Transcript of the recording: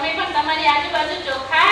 તમે પણ તમારી આજુબાજુ ચોખ્ખાઈ